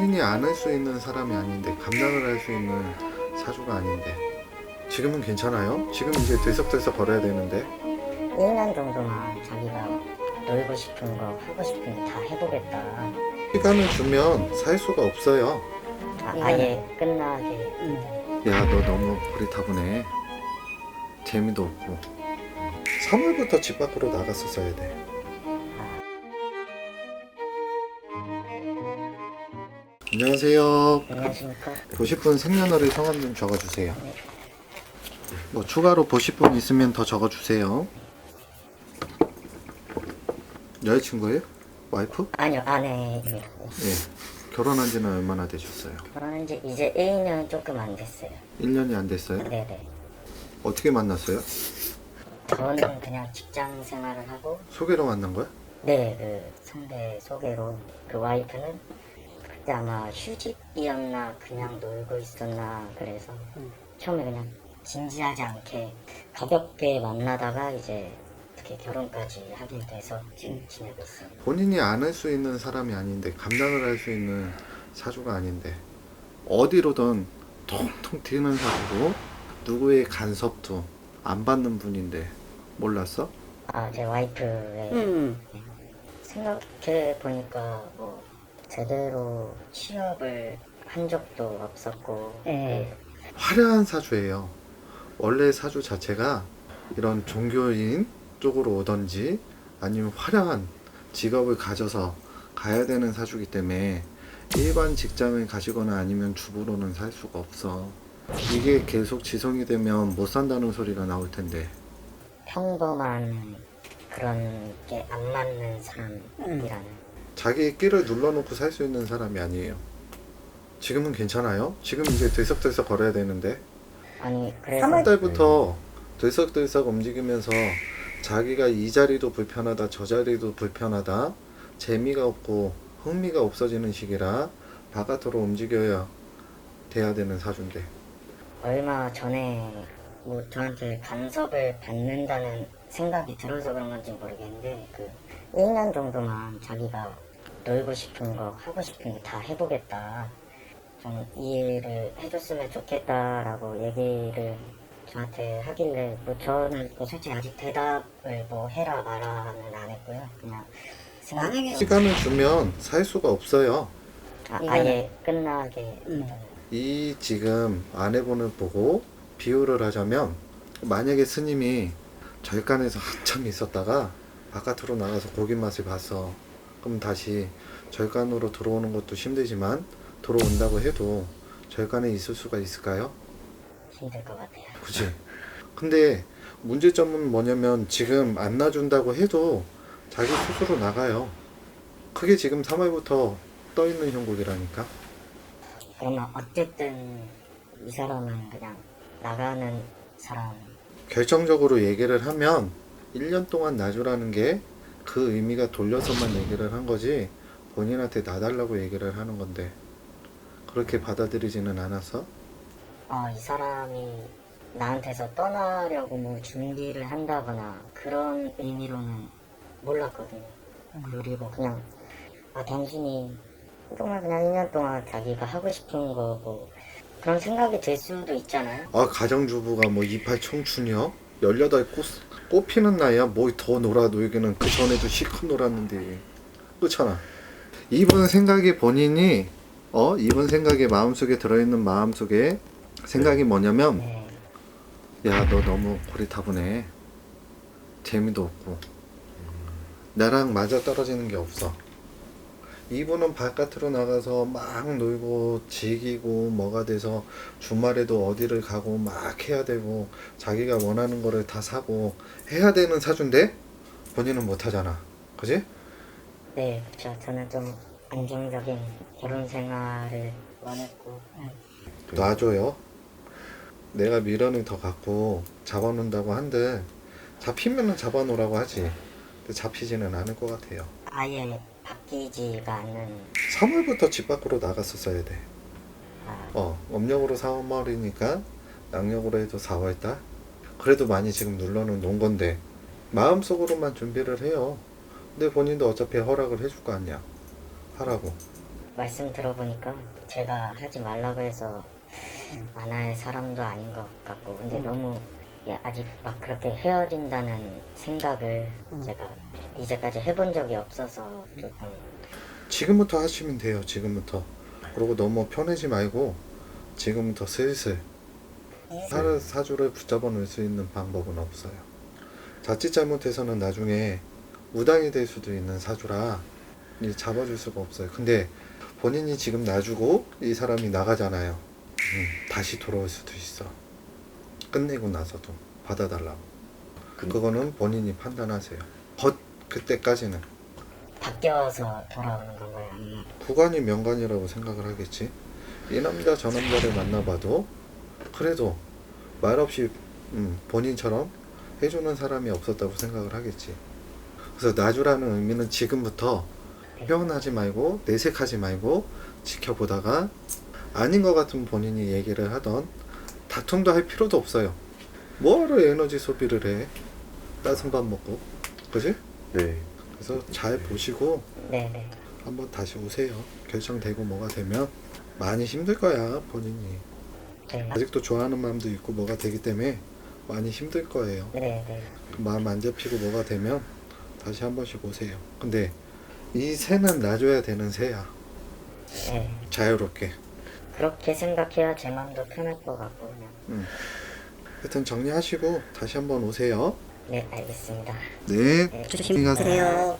본인이 안 할 수 있는 사람이 아닌데 감당을 할 수 있는 사주가 아닌데 지금은 괜찮아요? 지금 이제 들썩들썩 걸어야 되는데 1년 정도만 자기가 놀고 싶은 거 하고 싶은 거다 해보겠다. 시간을 주면 살 수가 없어요 아, 예. 아예 끝나게. 야 너 너무 고리타분해 재미도 없고 3월부터 집 밖으로 나갔었어야 돼 안녕하세요 안녕하십니까? 보실 분 생년월일 성함 좀 적어주세요 네. 뭐 추가로 보실 분 있으면 더 적어주세요 여자친구예요? 와이프? 아니요, 아내입니다. 예 결혼한 지는 얼마나 되셨어요? 결혼한 지 이제 1년 조금 안 됐어요. 1년이 안 됐어요? 네네. 어떻게 만났어요? 저는 그냥 직장 생활을 하고, 소개로 만난 거야? 네, 그 선배 소개로 그 와이프는 그때 아마 휴직이었나 그냥 놀고 있었나 그래서 처음에 그냥 진지하지 않게 가볍게 만나다가 이제 어떻게 결혼까지 하게 돼서 지금 지내고 있어요. 본인이 안할수 있는 사람이 아닌데 감당을 할 수 있는 사주가 아닌데 어디로든 통통 튀는 사주고 누구의 간섭도 안 받는 분인데 몰랐어? 아, 제 와이프의 음. 생각해 보니까 뭐 제대로 취업을 한 적도 없었고 네. 화려한 사주예요. 원래 사주 자체가 이런 종교인 쪽으로 오던지 아니면 화려한 직업을 가져서 가야 되는 사주기 때문에 일반 직장을 가시거나 아니면 주부로는 살 수가 없어. 이게 계속 지속이 되면 못 산다는 소리가 나올 텐데 평범한 그런 게 안 맞는 사람이라는 자기 끼를 눌러놓고 살 수 있는 사람이 아니에요. 지금은 괜찮아요? 지금 이제 들썩들썩 걸어야 되는데 아니 그래서 3월 달부터 들썩들썩 움직이면서 자기가 이 자리도 불편하다 저 자리도 불편하다 재미가 없고 흥미가 없어지는 시기라 바깥으로 움직여야 돼야 되는 사주인데 얼마 전에 뭐 저한테 간섭을 받는다는 생각이 들어서 그런 건지 모르겠는데 그 1년 정도만 자기가 놀고 싶은 거 하고 싶은 거 다 해보겠다. 좀 이해를 해줬으면 좋겠다라고 얘기를 저한테 하길래 뭐 저는 뭐 솔직히 아직 대답을 뭐 해라 마라는 안 했고요. 그냥 만약에 시간을 주면 살 수가 없어요. 아, 아예 끝나게 이 지금 아내분을 보고 비유를 하자면 만약에 스님이 절간에서 한참 있었다가 바깥으로 나가서 고기 맛을 봤어 그럼 다시 절간으로 들어오는 것도 힘들지만 들어온다고 해도 절간에 있을 수가 있을까요? 힘들 것 같아요. 그지 근데 문제점은 뭐냐면 지금 안 놔준다고 해도 자기 스스로 나가요. 그게 지금 3월부터 떠있는 형국이라니까. 그러면 어쨌든 이 사람은 그냥 나가는 사람. 결정적으로 얘기를 하면 1년 동안 놔주라는 게 그 의미가 돌려서만 얘기를 한 거지 본인한테 놔달라고 얘기를 하는 건데 그렇게 받아들이지는 않아서 아, 이 사람이 나한테서 떠나려고 뭐 준비를 한다거나 그런 의미로는 몰랐거든요. 그리고 그냥, 아, 당신이 정말 그냥 2년 동안 자기가 하고 싶은 거 뭐, 그런 생각이 들 수도 있잖아요. 아 가정주부가 뭐 이팔 청춘이요? 18 꽃, 꽃피는 나이야. 뭐 더 놀아 놀기는 그 전에도 실컷 놀았는데. 그렇잖아. 이분 생각이 본인이 어 이분 생각이 마음속에 들어있는 마음속에 생각이 뭐냐면 네. 야너 너무 고리타분해. 재미도 없고. 나랑 맞아 떨어지는 게 없어 이분은 바깥으로 나가서 막 놀고 즐기고 뭐가 돼서 주말에도 어디를 가고 막 해야 되고 자기가 원하는 거를 다 사고 해야 되는 사주인데 본인은 못 하잖아. 그지? 네, 그렇죠. 저는 좀 안정적인 결혼 생활을 원했고, 놔줘요. 내가 미련을 더 갖고 잡아놓는다고 한들 잡히면은 잡아놓으라고 하지. 근데 잡히지는 않을 것 같아요. 아예 바뀌지가 않는, 3월부터 집 밖으로 나갔었어야 돼. 아, 어, 음력으로 4월이니까 양력으로 해도 4월달. 그래도 많이 지금 눌러는 놓은 건데 마음속으로만 준비를 해요. 근데 본인도 어차피 허락을 해줄 거 아니야. 하라고. 말씀 들어보니까 제가 하지 말라고 해서 안 할 사람도 아닌 것 같고 근데 너무 예, 아직 막 그렇게 헤어진다는 생각을 제가 이제까지 해본 적이 없어서 조금 지금부터 하시면 돼요. 지금부터. 그리고 너무 편해지 말고 지금부터 슬슬 사르 사주를 붙잡아 놓을 수 있는 방법은 없어요. 자칫 잘못해서는 나중에 무당이 될 수도 있는 사주라 이 잡아줄 수가 없어요. 근데 본인이 지금 놔주고 이 사람이 나가잖아요. 음, 다시 돌아올 수도 있어. 끝내고 나서도 받아달라고. 그거는 본인이 판단하세요. 겉 그때까지는 바뀌어서 돌아오는 건가요? 구간이 명간이라고 생각을 하겠지. 이 남자 저 남자를 만나봐도 그래도 말없이 음, 본인처럼 해주는 사람이 없었다고 생각을 하겠지. 그래서 놔주라는 의미는 지금부터 표현하지 말고 내색하지 말고 지켜보다가 아닌 것 같으면 본인이 얘기를 하던 다툼도 할 필요도 없어요. 뭐하러 에너지 소비를 해? 따뜻한 밥 먹고, 그지? 네. 그래서 잘 보시고 네네 한번 다시 오세요. 결정되고 뭐가 되면 많이 힘들 거야 본인이. 네. 아직도 좋아하는 마음도 있고 뭐가 되기 때문에 많이 힘들 거예요. 네네 마음 안 잡히고 뭐가 되면 다시 한 번씩 오세요. 근데 이 새는 놔줘야 되는 새야. 네. 자유롭게. 그렇게 생각해야 제 마음도 편할 것 같고 그냥 하여튼 정리하시고 다시 한번 오세요. 네 알겠습니다 네. 네, 조심히 가세요.